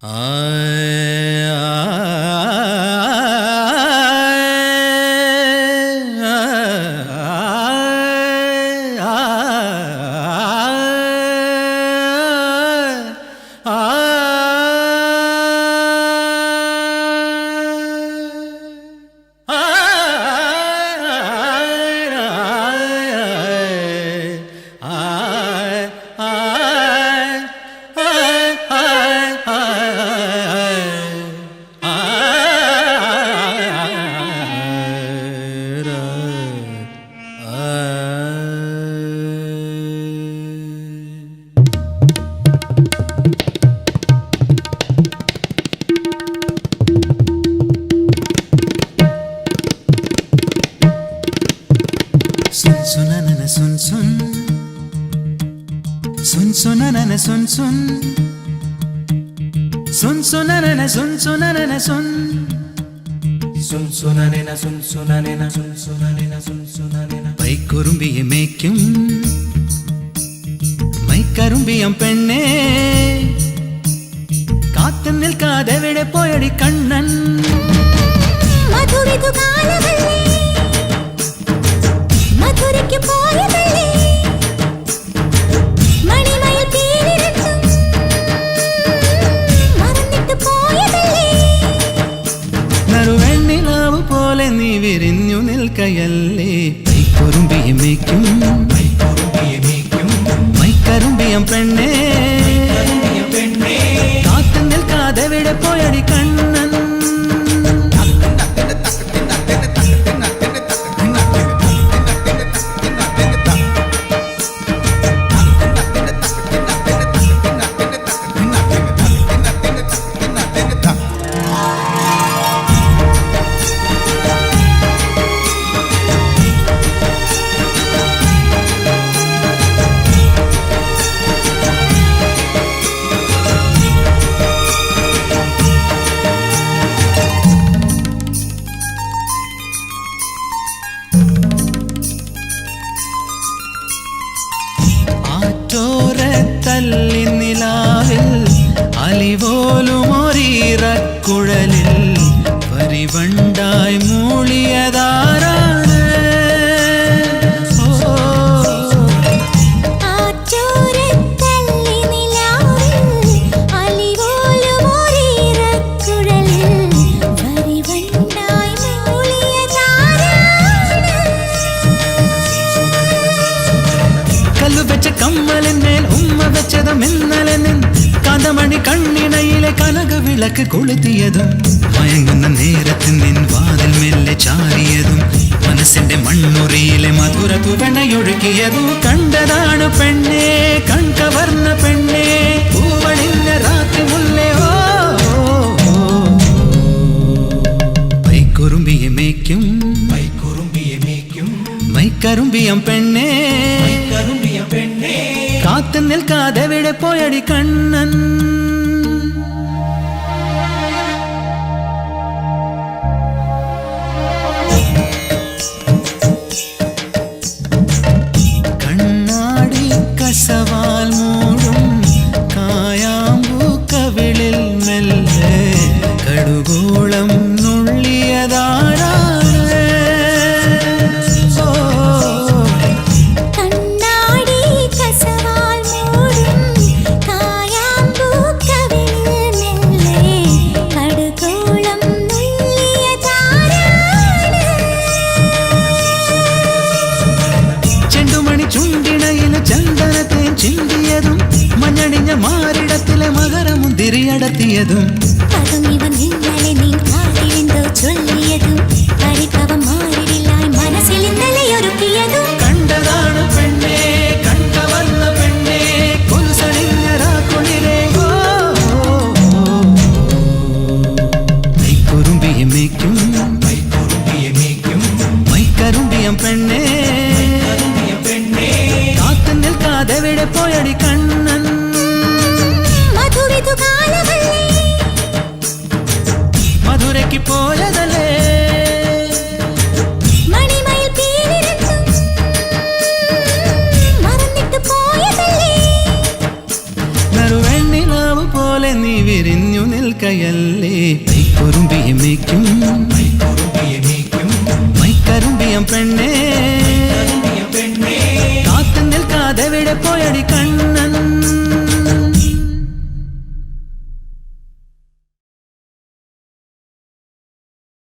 I சுன் சுனன சுன் சுன். சுன் சுனன சுன் சுன். சுன் சுனன சுன் சுனன சுன். சுன் சுனன சுன் சுனன சுன் சுனன சுன் சுனன பைக்குரும்பியை மேய்க்கும். மைக்கரும்பியம் பெண்ணே. காத்து நிற்காத விட போயடி கண்ணன். மதுரை துகான் വിരിഞ്ഞു നിൽക്കയല്ലേ? പൈക്കുറുമ്പിയെ മേയ്ക്കും ആറ്റോരത്തല്ലി നിലാവിൽ അലിപോലും ഉമ്മ ഇന്നലെ നിൻ കഥമണി കണ്ണിണയിലെ കനക വിളക്ക് കൊളുത്തിയതും മയങ്ങുന്ന നേരത്തിൽ നിൻ വാതിൽ മെല്ലെ ചാരിയതും മനസ്സിന്റെ മണ്ണുറിയിലെ മധുര തുവണയൊഴുകിയതും കണ്ടതാണ് പെണ്ണേ കൺകവർന്ന പെണ്ണേ. പൂവണിഞ്ഞ രാത്രി മുല്ലേ ഓ. പൈക്കുറുമ്പിയെ മേയ്ക്കും. മൈക്കുറുമ്പിയെ മേയ്ക്കും. മൈക്കറുമ്പിയം പെണ്ണേ. കറുമ്പിയ പെണ്ണേ. കാത്തു നിൽക്കാതെ വിടെ പോയടി കണ്ണൻ? ചുണ്ടിണയില് ചന്ദനത്തേൻ ചിന്തിയതും മഞ്ഞണിഞ്ഞ മാറിടത്തിലെ മകരമുന്തിരിയടത്തിയതും പതുങ്ങിവൻ ഇന്നലെ നീ കാതിലെന്തോ ചൊല്ലിയതും എവിടെ പോയടി കണ്ണൻ? മധുരയ്ക്ക് പോയതല്ലേ? പോലെ നീ വിരിഞ്ഞു നിൽക്കയല്ലേ? കൈക്കുറുമ്പിയും കഥവിടെ പോയടി കണ്ണൻ?